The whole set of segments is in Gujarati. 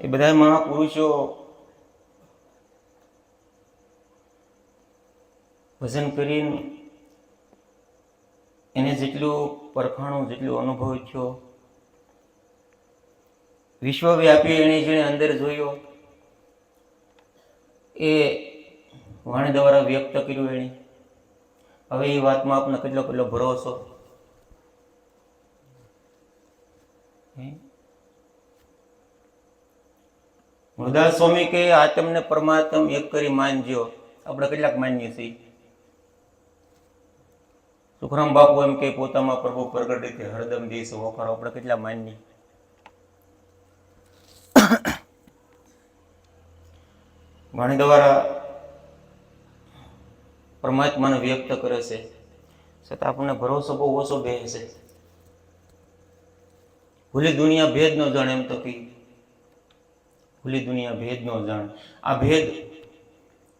એ બધા મહાપુરુષો ભજન કરીને એને જેટલું પરખાણું, જેટલું અનુભવ થયો, વિશ્વવ્યાપી એને જેણે અંદર જોયો, એ વાણી દ્વારા વ્યક્ત કર્યું એણે. હવે એ વાતમાં આપને કેટલો કેટલો ભરોસો હે? મુરદાસ સ્વામી કે આત્મને પરમાત્મ એક કરી માનજો. આપણે કેટલાક માનીએ છીએ. સુખરામ બાપુ એમ કે પોતામાં પ્રભુ પ્રગટ રીતે હરદમ દેશ વખારો આપણે કેટલા માનીએ. વાણી દ્વારા પરમાત્માને વ્યક્ત કરે છે. છતાં આપણને ભરોસો બહુ ઓછો બે છે. ભૂલી દુનિયા ભેદ ન જાણે એમ તો કી ભૂલી દુનિયા ભેદ ન જાણે. આ ભેદ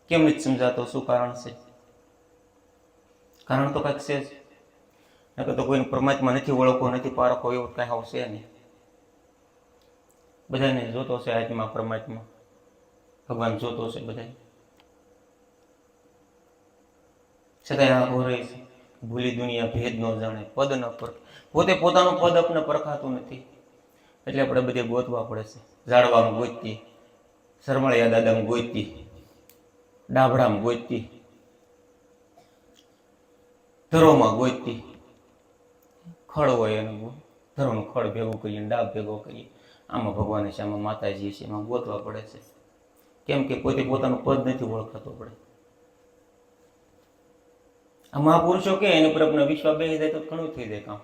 કેમ નથી સમજાતો? શું કારણ છે? કારણ તો કાંઈક છે જ. નકર તો કોઈને પરમાત્મા નથી ઓળખવો નથી પારખો એવું કાંઈ આવશે નહીં. બધાને જોતો છે આત્મા પરમાત્મા. ભગવાન જોતો છે બધાને છતાંય આ ઘોરે છે. ભૂલી દુનિયા ભેદ ન જાણે, પદ ન પર. પોતે પોતાનું પદ આપણે પરખાતું નથી. એટલે આપણે બધે ગોતવા પડે છે. ઝાડવામાં ગોતતી સરમળિયા દાદામાં ગોતતી, ડાભડામાં ગોતતી, ધરોમાં ગોતતી. ખડ હોય એનું, ધરોનું ખડ ભેગું કરીએ ડાબ ભેગો કરીએ. આમાં ભગવાન છે આમાં માતાજી છે એમાં ગોતવા પડે છે. કેમ કે પોતે પોતાનું પદ નથી ઓળખાતો પડે. આ મહાપુરુષો કે એની પર આપણે વિશ્વાસ બેસી જાય તો ઘણું થઈ જાય કામ.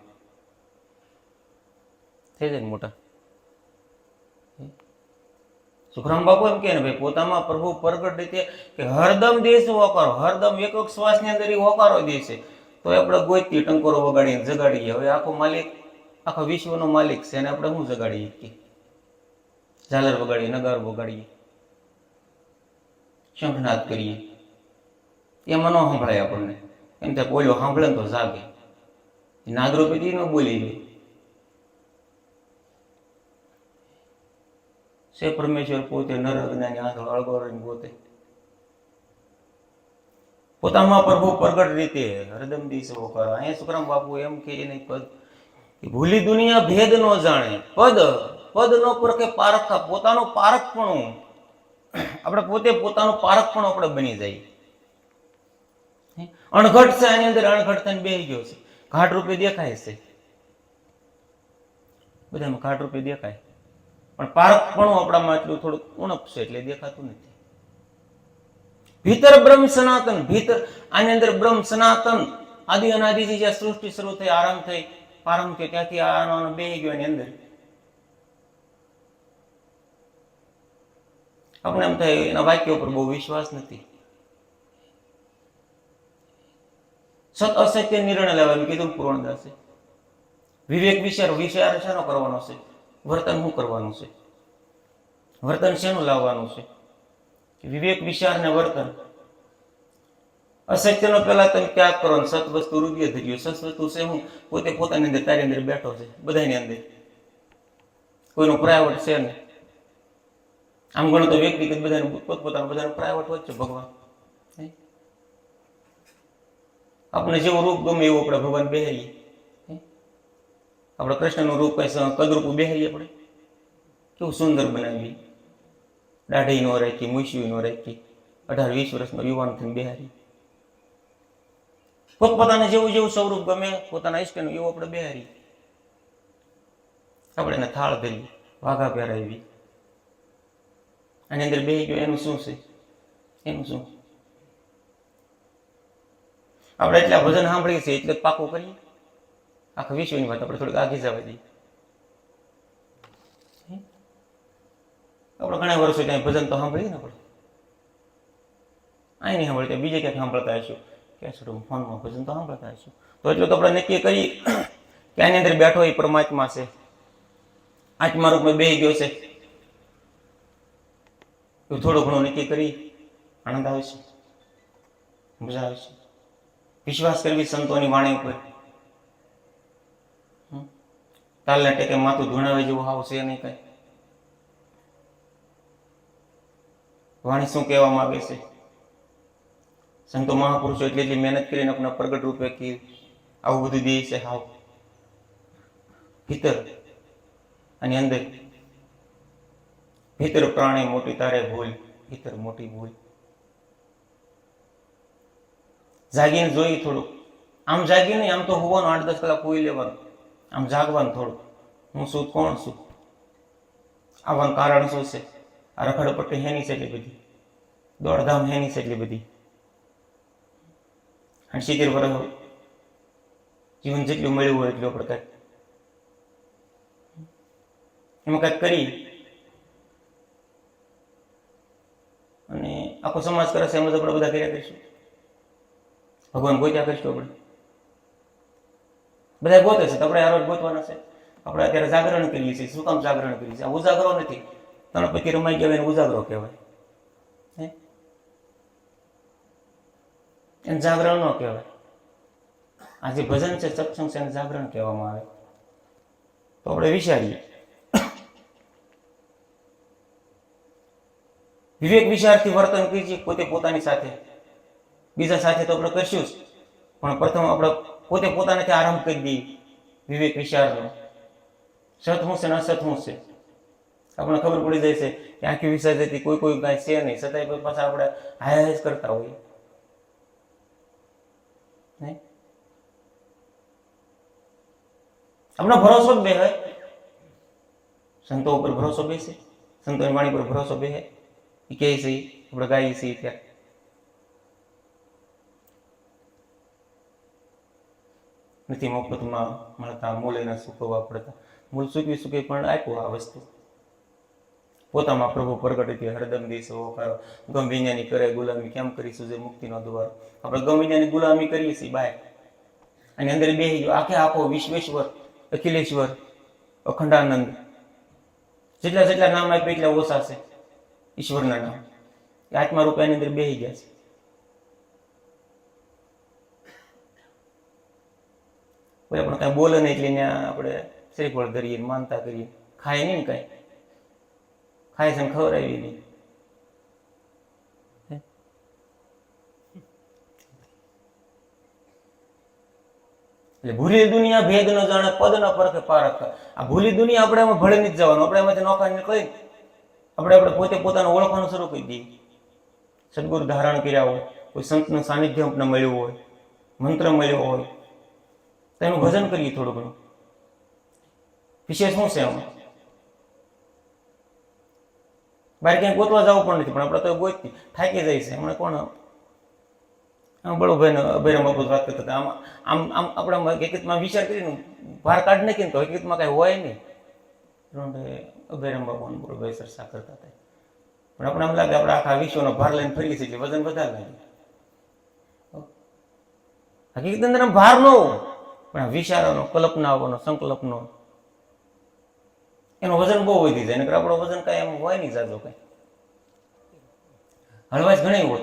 થઈ જાય મોટા? સુખરામ બાપુ એમ કે ને, ભાઈ, પોતામાં પ્રભુ પ્રગટ રીતે કે હરદમ દેશ હોકારો, હરદમ એક એક શ્વાસની અંદર એ હોકારો દે છે. તો આપણે ગોઈતી ટંકોરો વગાડીને જગાડીએ. હવે આખો માલિક, આખો વિશ્વનો માલિક છે એને આપણે શું જગાડીએ કે? ઝાલર વગાડીએ, નગાર વગાડીએ. શંખનાદ કરીએ. એમાં ન સંભળાય આપણને. એમ થાય બોલ્યો સાંભળે તો જાગે. નાદરૂપેથી ન બોલી જાય છે પરમેશ્વર પોતે નર અજ્ઞાની આંધળો અળગોરીને પોતે. પોતામાં પ્રભુ પ્રગટ રીતે હરદમ દિવસો કરો. અહીંયા સુખરામ બાપુ એમ કે એને પદ ભૂલી દુનિયા ભેદ નો જાણે. પદ પદ નો પરખે પારખા પારખ પારખપણું. આપણે પોતે પોતાનું પારખપણું આપણે બની જાય અણઘટ છે આની અંદર, અણઘટ થઈને બેસી ગયો છે. ઘાટ રૂપે દેખાય છે. બધામાં ઘાટ રૂપે દેખાય. પણ પારકપણું આપણામાં એટલું થોડુંક ઉણપ છે એટલે દેખાતું નથી. ભીતર બ્રહ્મ સનાતન, ભીતર આની અંદર બ્રહ્મ સનાતન. આદિ અનાદિથી જ્યાં સૃષ્ટિ શરૂ થઈ, આરંભ થઈ, પ્રારંભ થયો, ત્યાંથી આનો બે ગયો એની અંદર. આપણે એમ થાય એના વાક્ય ઉપર બહુ વિશ્વાસ નથી. સત અસત્ય નિર્ણય લેવાનું કીધું પૂર્ણદાસે. વિવેક વિચાર વિચાર શેનો કરવાનો છે વર્તન શું કરવાનું છે? વર્તન શેનું લાવવાનું છે? વિવેક, વિચાર ને વર્તન. અસત્યનો પહેલા તમે ત્યાગ કરો ને સત વસ્તુ હૃદય ધર્યું. સત વસ્તુ છે હું પોતે પોતાની અંદર, તારી અંદર બેઠો છે, બધાની અંદર. કોઈનું પ્રાઇવેટ છે ને આમ ગણો તો વ્યક્તિગત બધાનું, પોતપોતાનું બધાનું પ્રાઇવેટ હોય છે ભગવાન. આપણે જેવું રૂપ ગમે એવું આપણે ભગવાન બેહારીએ હે? આપણે કૃષ્ણનું રૂપ કઈ કદરૂપ બેહારીએ આપણે. કેવું સુંદર બનાવીએ. દાઢી નો રાખી મૂછ્યું નો રાખી. અઢાર, વીસ વર્ષનો યુવાન થઈને બેહારી. પોતપોતાને જેવું જેવું સ્વરૂપ ગમે, પોતાના ઈષ્ટનું એવું આપણે બેહારી. આપણે એને થાળ ભરી વાઘા પહેરાવી આની અંદર બે ગયો, એનું શું છે? એનું શું? આપણે એટલા ભજન સાંભળીએ છીએ, એટલે પાકું કરીએ. આખા વિશ્વની વાત આપણે થોડીક આગી જવા દઈએ. આપણે ઘણા વર્ષો ત્યાં ભજન તો સાંભળીએ ને આપણે. અહીં નહીં સાંભળતા બીજે ક્યાંક સાંભળતા હશું? ક્યાં છું ફોનમાં ભજન તો સાંભળતા હશું? તો એટલું તો આપણે નક્કી કરી કે આની અંદર બેઠો એ પરમાત્મા છે? આત્મા રૂપમાં બેહી ગયો છે. એવું થોડું ઘણું નક્કી કરી, આનંદ આવે છે. મજા આવે છે. વિશ્વાસ કરવી સંતોની વાણી ઉપર? તાલને ટેકે માથું ધૂણાવે જેવું હાવ છે નહીં કઈ. વાણી શું કહેવા માંગે છે? સંતો મહાપુરુષો એટલી એટલી મહેનત કરીને આપણે પ્રગટ રૂપે કે આવું બધું દે છે હાવ. ભીતર અને અંદર ભીતર પ્રાણી મોટી તારે ભૂલ, ભીતર મોટી ભૂલ. જાગીને જોઈ થોડુંક. આમ જાગી નહીં આમ તો હોવાનું આઠ દસ કલાક હોઈ લેવાનું. આમ જાગવાનું થોડું. હું શું, કોણ છું આવવાનું કારણ શું છે? આ રખડપટ્ટી હેની છે એટલી બધી? દોડધામ હેની છે એટલી બધી? અને સિત્તેર વર્ષ જીવન જેટલું મળ્યું હોય એટલું આપણે કંઈક. એમાં કંઈક કરી અને આખો સમાજ કરે છે એમ જ આપણે બધા કર્યા કરીશું. ભગવાન ગોત્યા કરીશું આપણે. બધા ગોતે છે આપણે આ રોજ ગોતવાના છે. આપણે અત્યારે જાગરણ કરીએ છીએ, શું કામ જાગરણ કરીએ છીએ? ઉજાગરો નથી. તને પછી રમાઈ ગયા એને ઉજાગરો કહેવાય. એને જાગરણ ન કહેવાય. આ જે ભજન છે, સત્સંગ છે, એને જાગરણ કહેવામાં આવે. તો આપણે વિચારીએ. વિવેક વિચારથી વર્તન કરીએ પોતે પોતાની સાથે. બીજા સાથે તો આપણે કરશું જ. પણ પ્રથમ આપણે પોતે પોતાનાથી આરંભ કરી દઈએ વિવેક વિચારનો. હું છે ને હું છે? આપણને ખબર પડી જાય છે કે આખી વિસર્જ હતી કોઈ કોઈ કાંઈ છે નહીં. છતાંય પાછા આપણે હાય કરતા હોઈએ. આપણો ભરોસો બે હોય. સંતો ઉપર ભરોસો બેસે. સંતોની વાણી પર ભરોસો બે એ કહે છે, આપણે ગાઈએ છીએ ત્યારે નથી મફતમાં મળતા મૂળ એના સૂકવવા પડતા મૂળ સૂકવી સૂકવી પણ આપ્યું આ વસ્તુ. પોતામાં પ્રભુ પ્રગટ હતી હરદમ દેશો કરો ગમ વિજ્ઞાની કરે ગુલામી, કેમ કરીશું જે મુક્તિનો દ્વાર? આપણે ગમ વિજ્ઞાની ગુલામી કરીએ છીએ, બાય. અને અંદર બે આખે આખો વિશ્વેશ્વર, અખિલેશ્વર, અખંડાનંદ. જેટલા જેટલા નામ આપ્યા એટલા ઓછા છે. ઈશ્વરના નામ. આત્મા રૂપે એની અંદર બેસી ગયા છે. કોઈ આપણે કાંઈ બોલે નહીં એટલે ત્યાં આપણે શ્રીફળ ધરીએ માનતા કરીએ. ખાય નહીં ને કાંઈ. ખાય છે ખવડાવી નહીં. એટલે ભૂલી દુનિયા ભેદ ન જાણે, પદ ન પરખે પારખ આ ભૂલી દુનિયા આપણે એમાં ભળી નથી જવાનું. આપણે એમાંથી નોખા નીકળી આપણે આપણે પોતે પોતાનું ઓળખવાનું શરૂ કરી દઈએ. સદગુરુ ધારણ કર્યા હોય, કોઈ સંતનું સાનિધ્ય આપણે મળ્યું હોય, મંત્ર મળ્યો હોય તો એનું ભજન કરીએ થોડું ઘણું. વિશેષ શું છે આમાં? બહાર ક્યાંય ગોતવા જવું પણ નથી, પણ આપણે તો ગોતતી થાકી જાય છે. હમણાં કોણ આમ? બળુભાઈ અભયરામ બાપુ વાત કરતા હતા. આમ આમ આમ આપણે હકીકતમાં વિચાર કરીને બહાર કાઢ નાખીને તો હકીકતમાં કાંઈ હોય નહીં. અભયરામ બાપુ અને બળુભાઈ ચર્ચા કરતા હતા. પણ આપણે એમ લાગે આપણે આખા વિશ્વનો ભાર લઈને ફરીએ છીએ એટલે વજન વધારે લાગે. હકીકત અંદર ભાર ન હોય. પણ વિચારોનો, કલ્પનાઓનો, સંકલ્પનો એનું વજન બહુ વધી જાય. નકર આપણો વજન કાંઈ એમ હોય નહીં જાજો કાંઈ. હળવાશ ઘણી હોય.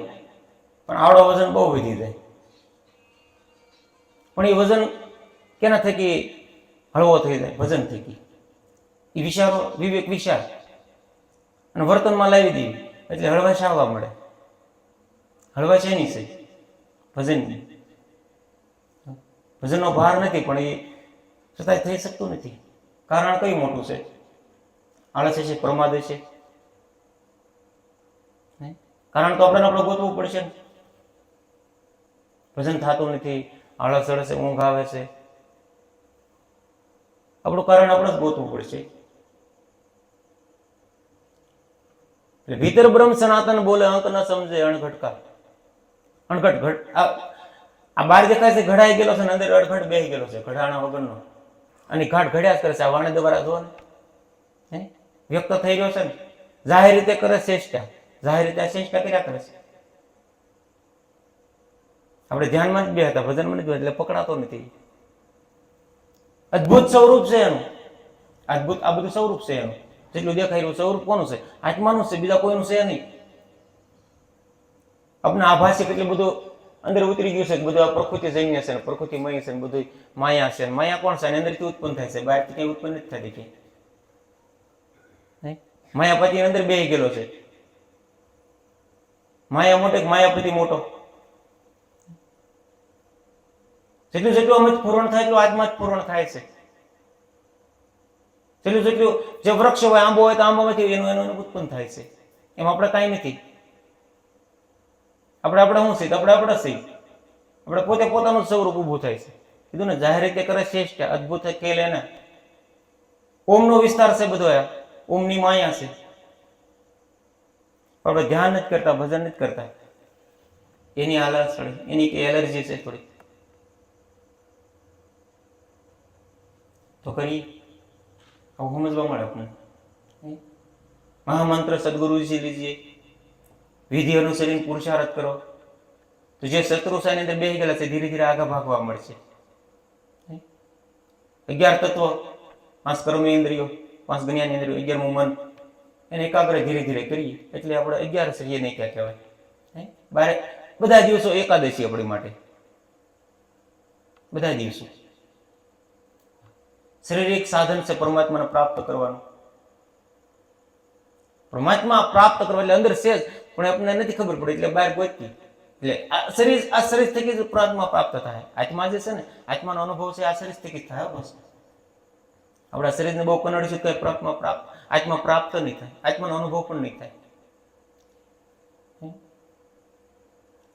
પણ આવડો વજન બહુ વધી જાય. પણ એ વજન કેના થકી હળવો થઈ જાય? વજન થકી. એ વિચારો, વિવેક વિચાર. અને વર્તનમાં લાવી દેવી. એટલે હળવાશ આવવા મળે. હળવાશ એની છે. ભજનની ભજનનો ભાર નથી, પણ એ છતાંય થઈ શકતું નથી. કારણ કયું મોટું છે? આળસ છે, પ્રમાદ છે. કારણ તો આપણે આપણે ગોતવું પડશે ભજન થતું નથી, આળસ ચડે ઊંઘ આવે છે. આપણું કારણ આપણે જ ગોતવું પડશે. એટલે ભીતર બ્રહ્મ સનાતન બોલે, અંક ન સમજે, અણઘટકા. અણઘટ, ઘટ આ બાર દેખાય છે ઘડાઈ ગયેલો છે ને અંદર અડઘટ બેસી ગયેલો છે, ઘડાણા વગરનો. અને ઘાટ ઘડ્યા કરે છે, આ વાણે દ્વારા જોવો ને. વ્યક્ત થઈ રહ્યો છે ને. જાહેર રીતે કરે ચેષ્ટા જાહેર રીતે ચેષ્ટા કર્યા કરે છે. આપણે ધ્યાનમાં જ બે હતા ભજનમાં જ એટલે પકડાતો નથી. અદ્ભુત સ્વરૂપ છે એનું. અદ્ભુત, આ બધું સ્વરૂપ છે એનું. જેટલું દેખાઈ રહ્યું સ્વરૂપ કોનું છે? આત્માનું છે, બીજા કોઈનું છે નહીં. આપણે આભાસી કેટલું બધું અંદર ઉતરી ગયું છે બધું આ પ્રકૃતિ જન્ય છે પ્રકૃતિ મય છે બધું માયા છે. માયા કોણ છે? અંદરથી ઉત્પન્ન થાય છે. બહારથી કઈ ઉત્પન્ન નથી થતી કે માયાપતિ અંદર બે ગયેલો છે. માયા મોટો માયાપતિ મોટો? જેટલું જેટલું અમે પૂરણ થાય, એટલું આજમાં જ પૂરણ થાય છે. જેટલું જેટલું જે વૃક્ષ હોય, આંબો હોય, તો આંબામાંથી એનું એનું ઉત્પન્ન થાય છે. એમાં આપણે કાંઈ નથી. આપણે આપણે શું તો આપણે આપણે છીએ આપણે પોતે પોતાનું સ્વરૂપ ઊભું થાય છે. કીધું ને, જાહેર રીતે કરે શ્રેષ્ઠ અદભુત ને. ઓમ ઓમનો વિસ્તાર છે બધો આ. ઓમની માયા છે. આપણે ધ્યાન નથી કરતા, ભજન નથી કરતા. એની આલસ એની કે એલર્જી છે થોડી. તો કરી આવું સમજવા મળે આપણને. હે? મહામંત્ર સદગુરુજી લીજીએ વિધિ અનુસરીને પુરુષાર્થ કરો. તો જે શત્રુ છે એની અંદર બેસી ગયેલા છે ધીરે ધીરે આગળ ભાગવા મળશે. અગિયાર તત્વો પાંચ કર્મ ઇન્દ્રિયો પાંચ જ્ઞાન ઇન્દ્રિયો અગિયારમું મન. એને એકાગ્ર ધીરે ધીરે કરીએ. એટલે આપણે અગિયાર શ્રીએ નહીં ક્યાં કહેવાય? બારે બધા દિવસો એકાદશી આપણી માટે. બધા દિવસો. શારીરિક સાધન છે પરમાત્માને પ્રાપ્ત કરવાનું. પરમાત્મા પ્રાપ્ત કરવા એટલે અંદર જ, પણ આપણને નથી ખબર પડે એટલે બહાર ગોતતી. એટલે આ શરીર આ શરીર થકી જ પરમાત્મા પ્રાપ્ત થાય. આત્મા જે છે ને, આત્માનો અનુભવ છે, આ શરીર થકી જ થાય બસ. આપણા શરીરને બહુ કનડીશું તો પ્રાપ્તમાં પ્રાપ્ત, આત્મા પ્રાપ્ત નહીં થાય. આત્માનો અનુભવ પણ નહીં થાય.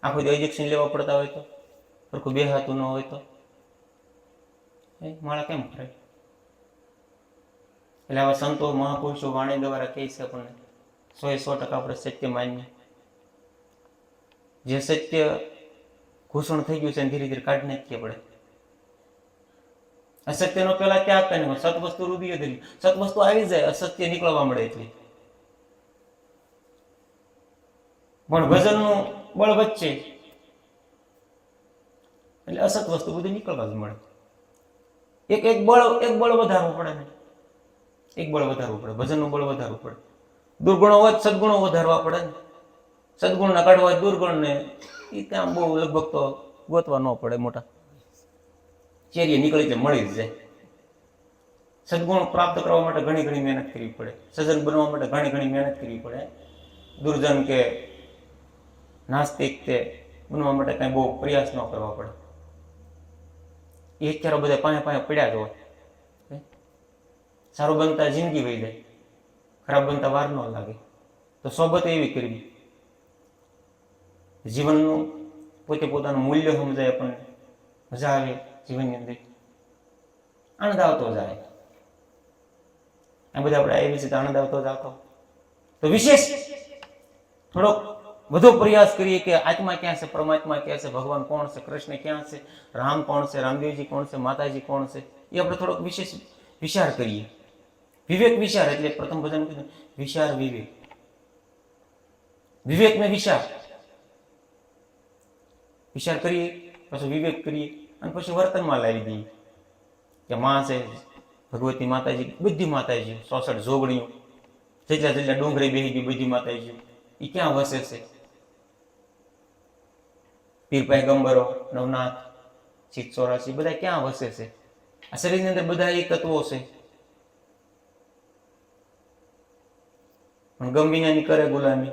આખું જો ઇન્જેક્શન લેવા પડતા હોય તો? સરખું બે હાથું ન હોય તો? માળા કેમ ફરે એટલે આવા સંતો, મહાપુરુષો વાણી દ્વારા કહે છે આપણને સો એ સો ટકા આપણે સત્ય માન્ય જે સત્ય ઘૂસણ થઈ ગયું છે ધીરે ધીરે કાઢી નાખીએ પડે અસત્યનો પેલા ત્યાગ કરીને સત વસ્તુ રુધિર ધરી. સત વસ્તુ આવી જાય અસત્ય નીકળવા મળે એટલે. પણ ભજનનું બળ વચ્ચે એટલે અસત વસ્તુ બધી નીકળવા જ મળે. એક એક બળ એક બળ વધારવું પડે એક બળ વધારવું પડે, ભજનનું બળ વધારવું પડે. દુર્ગુણો હોય સદગુણો વધારવા પડે ને. સદગુણના કાઢવા હોય દુર્ગુણને. એ ત્યાં બહુ લગભગ તો ગોતવા ન પડે મોટા. ચેરીએ નીકળી જાય મળી જ જાય. સદગુણ પ્રાપ્ત કરવા માટે ઘણી ઘણી મહેનત કરવી પડે. સજ્જન બનવા માટે ઘણી ઘણી મહેનત કરવી પડે. દુર્જન કે નાસ્તિક તે બનવા માટે કાંઈ બહુ પ્રયાસ ન કરવા પડે. એ અત્યારે બધા પાસે પાસે પડ્યા જ હોય. સારું બનતા જિંદગી વહી જાય. ખરાબ બનતા વાર ન લાગે. તો સોબત એવી કરવી. જીવનનું પોતે પોતાનું મૂલ્ય સમજાય આપણને. મજા આવે જીવનની અંદર. આનંદ આવતો જાય. આ બધા આપણે આવી છે આનંદ આવતો જ આવતો તો વિશેષ થોડોક વધુ પ્રયાસ કરીએ કે આત્મા ક્યાં છે, પરમાત્મા ક્યાં છે, ભગવાન કોણ છે, કૃષ્ણ ક્યાં છે, રામ કોણ છે, રામદેવજી કોણ છે, માતાજી કોણ છે, એ આપણે થોડોક વિશેષ વિચાર કરીએ. વિવેક વિચાર એટલે પ્રથમ ભજન કીધું, વિચાર વિવેક. વિવેક ને વિચાર. વિચાર કરીએ, પછી વિવેક કરીએ, અને પછી વર્તનમાં લાવી દઈએ. કે માં છે, ભગવતી માતાજી બધી માતાજી, સોસઠ જોગણીઓ, જેટલા જેટલા ડુંગરે બેહી ગઈ બધી માતાજીઓ એ ક્યાં વસે છે? પીરભાઈ ગંબરો નવનાથ ચિત ચોરાસી, બધા ક્યાં વસે છે? આ શરીરની અંદર બધા એ તત્વો છે. પણ ગમીનાની કરે ગુલામી.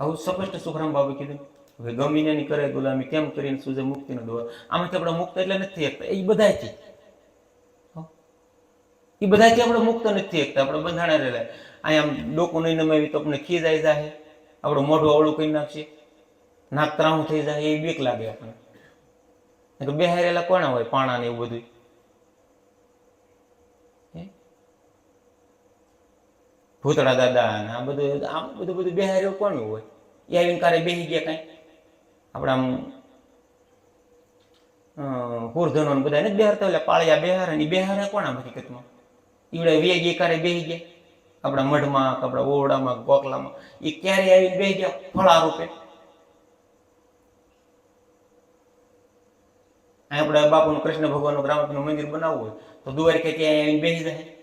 આવું સ્પષ્ટ સુખરામ બાબુ કીધું. હવે ગમીનાની કરે ગુલામી કેમ કરીને સુજે મુક્તિનો દોર આમાંથી આપણે મુક્ત એટલે નથી એકતા. એ બધાથી એ બધાથી આપણે મુક્ત નથી એકતા. આપણે બંધાણા રહેલા. અહીંયા ડોકું નહીં નમાવી તો આપણે આવી જાય આપણું મોઢું અવળું કરી નાખશે. નાક ત્રાણું થઈ જાય એ બીક લાગે આપણને. બે હારેલા કોના હોય? પાણા ને એવું બધું ભૂતળા દાદા ને આ બધું આમ બધું બધું બેહારેલું કોણ હોય? એ આવીને કારે બેસી ગયા કાંઈ? આપણે આમ પૂરધનો બધા નથી બેહારતા એટલે પાળિયા બેહારે ને ઈ કોણ આમ હકીકતમાં? ઈવડે વેગી કારે બેસી ગયા. આપણા મઢમાં કે આપણા ઓરડામાં ગોકલામાં એ ક્યારે આવીને બેસી ગયા? ફળા રૂપે. આપણે બાપુનું કૃષ્ણ ભગવાનનું રામનું મંદિર બનાવવું હોય, તો દ્વારકે ત્યાં આવીને બેસી જાય.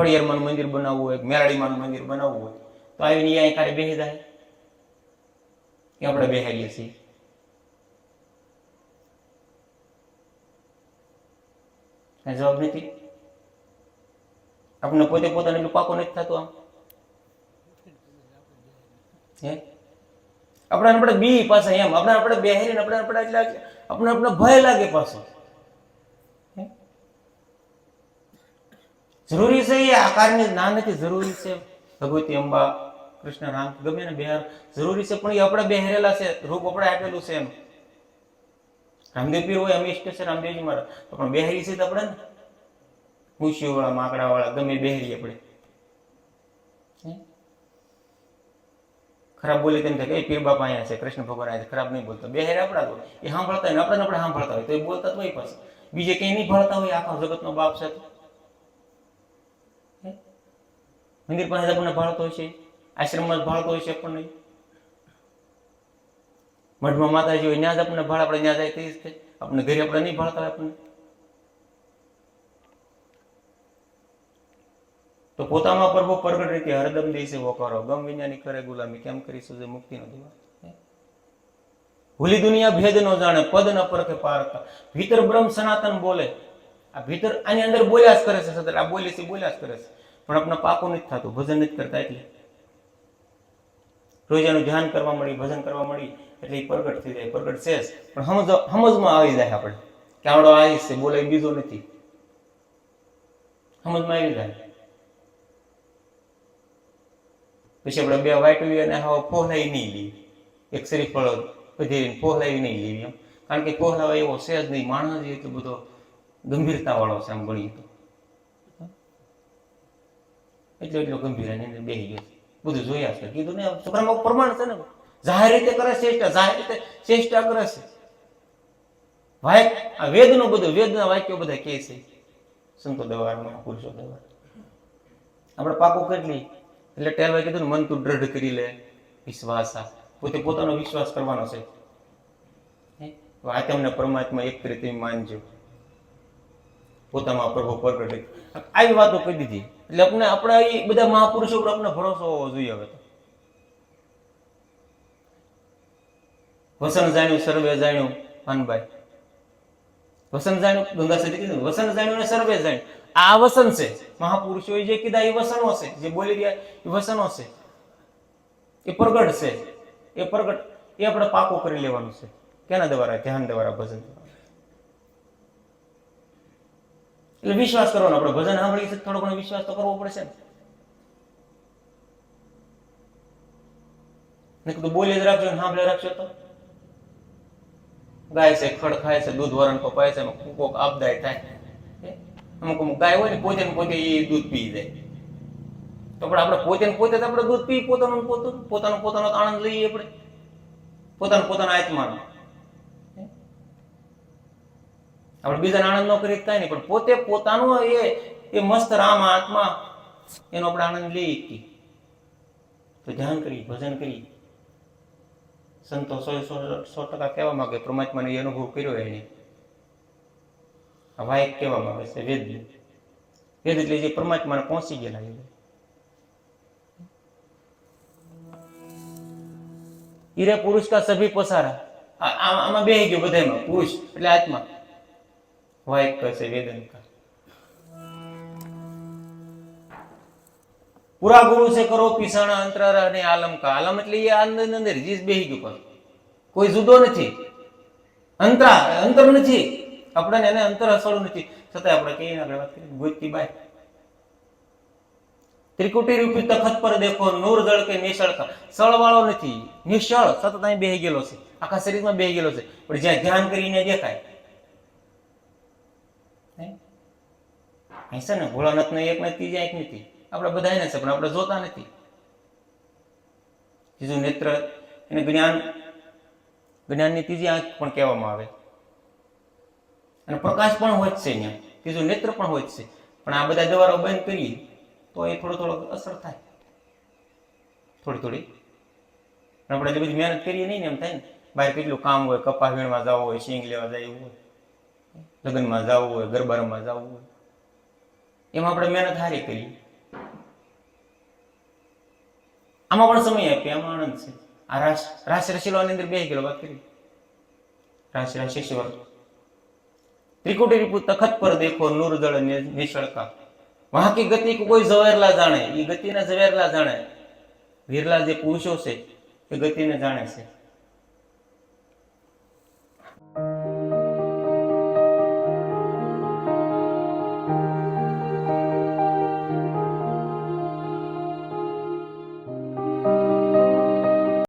ખોડિયારમાંનું મંદિર બનાવવું હોય મેરાડીમાંનું મંદિર બનાવવું હોય, તો આવીને અહીંયા કારે બેસી જાય. કે આપણે બેહારીએ છીએ. કઈ જવાબ નથી. આપણને પોતે પોતાને એટલું પાકો નથી થતું આમ. હે? આપણે આપણે બી પાછા એમ. આપણે આપણે બેહેરીને આપણે આપણે એટલે આપણે આપણે ભય લાગે પાછો. જરૂરી છે એ આકારની ના નથી, જરૂરી છે. ભગવતી અંબા, કૃષ્ણ રામ, ગમે ને બિહાર, જરૂરી છે, પણ એ આપણે બેહરેલા છે, રૂપ આપણે આપેલું છે એમ. રામદેવ પીર હોય, અમે ઇષ્ટ છે, રામદેવજી મારા તો પણ બેહરી છે તો આપણે ને? વાળા માકડા વાળા ગમે બેહરી આપણે? ખરાબ બોલે તેમ થાય કે, "એ પીર બાપા અહીંયા છે, કૃષ્ણ ભગવાન અહીંયા ખરાબ નહીં બોલતો. બે આપણા તો. એ સાંભળતા હોય ને, આપણે આપણે સાંભળતા હોય, તો એ બોલતા તો એ પાસે બીજે ક્યાંય નહીં ભણતા હોય, આખા જગતનો બાપ છે તો હે? મંદિર પાસે આપણને ભાળતો હોય છે આશ્રમમાં ભાળતો હોય છે આપણને. મઠમાં માતાજી હોય, ત્યાં જ આપણને ભાળ આપણે ત્યાં જાય તે જ આપણે ઘરે આપણે નહીં ભાળતા આપણને. તો પોતામાં પ્રભુ પ્રગટ રીતે હરદમ દેશે વકારો ગમ વિજ્ઞાની કરે ગુલામી. કેમ કરી સુજે મુક્તિ નો દ્વાર ભૂલી દુનિયા ભેદ નો જાણે, પદ ન પરખે પારકા ભીતર બ્રહ્મ સનાતન બોલે. આ ભીતર આની અંદર બોલ્યા જ કરે છે સતત. આ બોલે છે, બોલ્યા જ કરે છે. પણ આપણે પાકું નથી થતું, ભજન નથી કરતા એટલે. રોજાનું ધ્યાન કરવા મળી, ભજન કરવા મળી, એટલે એ પ્રગટ થઈ જાય. પ્રગટ છે પણ સમજ, સમજમાં આવી જાય આપણે કે આવડો આવી છે, બોલાય બીજો નથી. સમજમાં આવી જાય. પછી આપણે બે વાટવી અને હવે ફોહલાઈ નહીં લેવી એક શ્રીફળ વધેરીને ફોહલાવી નહીં લેવી એમ. કારણ કે ફોહલાવા એવો છે જ નહીં. માણસ એટલો બધો ગંભીરતા વાળો છે આમ ગણીએ તો. એટલો એટલો ગંભીર એની અંદર બેસી ગયો બધું જોયા છે. કીધું ને, છોકરામાં પ્રમાણ છે ને? જાહેર રીતે કરે ચેષ્ટા જાહેર રીતે ચેષ્ટા કરે છે. વાયક આ વેદનો બધું, વેદના વાક્યો બધા કહે છે. સંતો દવા પુરુષો દવા આપણે પાકું કેટલી એટલે ટેરવાય કીધું ને, મન તું દ્રઢ કરી લે. વિશ્વાસ આ. પોતે પોતાનો વિશ્વાસ કરવાનો છે? આ તમને પરમાત્મા એક રીતે માનજો. પોતામાં પ્રભુ પ્રગટ. આવી વાતો કહી દીધી. એટલે આપણે આપણે એ બધા મહાપુરુષો પર આપણે ભરોસો હોવો જોઈએ હવે વસન જાણ્યું, સર્વે જાણ્યું હનભાઈ વસન જાણ્યું ગંગા સતી કીધું વસન જાણ્યું ને સર્વે જાણ્યું. આ વસન છે. મહાપુરુષોએ જે કીધા એ વસનો છે. જે બોલી રહ્યા એ વસનો છે. એ પ્રગટ છે. એ પ્રગટ, એ આપણે પાકો કરી લેવાનું છે. કેના દ્વારા? ધ્યાન દ્વારા, ભજન દ્વારા. એટલે વિશ્વાસ કરવાનો આપણે. ભજન સાંભળીએ થોડો ઘણો વિશ્વાસ તો કરવો પડશે ને. કીધું બોલી જ રાખજો સાંભળે રાખજો તો. ગાય છે, ખડ ખાય છે, દૂધ વરણ કપાય છે કોક આપદાય થાય. અમુક અમુક ગાય હોય ને, પોતે ને પોતે એ દૂધ પી જાય. તો આપણે આપણે પોતે ને પોતે આપણે દૂધ પી પોતાનું પોતાનું પોતાનો પોતાનો આનંદ લઈએ આપણે. પોતાનો પોતાના આત્માનો હે? આપણે બીજાને આનંદ ન કરીએ તો કાંઈ નહીં પણ પોતે પોતાનો એ એ મસ્ત રામ આત્મા, એનો આપણે આનંદ છીએ તો ધ્યાન કરી ભજન કરી સંતો સો સો ટકા કહેવા માંગે, પરમાત્માને એ અનુભવ કર્યો એને. આ વાયક કહેવા માંગે છે, વેદ વેદ એટલે જે પરમાત્માને પહોંચી ગયેલા એ. ઈરે પુરુષ કા સભી પસારા? આમાં બે ગયો બધામાં પુરુષ એટલે આત્મા. વાયક કહે છે વેદન પુરા ગુરુ છે, કરો પીસાણા, અંતરાર અને આલમ કા આલમ એટલે એ અંદર અંદર, જીસ બેહી ગયું પણ કોઈ જુદો નથી. અંતરા, અંતર નથી. આપણે એને અંતર અસળું નથી. છતાં આપણે કહીએ આગળ વાત કરીએ ગોતતી બાય ત્રિકુટી રૂપી તખત પર દેખો, નૂર જળ કે નિશળ કા. સળ વાળો નથી. નિશળ સતત અહીં બેહી ગયેલો છે. આખા શરીરમાં બેહી ગયેલો છે. પણ જ્યાં ધ્યાન કરીને દેખાય હે? અહીં છે ને ભોળાનાથ એક નથી એક નથી. આપણે બધા એને છે, પણ આપણે જોતા નથી. ત્રીજું નેત્ર એને જ્ઞાન, જ્ઞાનની ત્રીજી આંખ પણ કહેવામાં આવે. અને પ્રકાશ પણ હોય જ છે અહીંયા. ત્રીજું નેત્ર પણ હોય જ છે. પણ આ બધા દવારો બંધ કરીએ, તો એ થોડો થોડો અસર થાય. થોડી થોડી. આપણે એટલી બધી મહેનત કરીએ નહીં ને એમ થાય ને. બહાર કેટલું કામ હોય કપા વીણવા જવું હોય સિંગ લેવા જવું હોય, લગ્નમાં જવું હોય, ગરબારમાં જવું હોય. એમાં આપણે મહેનત હારી કરી. આમાં પણ સમય આપીએ આમાં આનંદ છે. આ રાસ રાસ રસીલાની અંદર બે કિલો વાત કરી. રાસ રાશેશ્વર ત્રિકુટી રીપુ તખત પર દેખો, નૂર દળ નિશળકા વહાં કી ગતિ કોઈ ઝવેરલા જાણે એ ગતિને ઝવેરલા જાણે. વીરલા જે પુરુષો છે, એ ગતિને જાણે છે.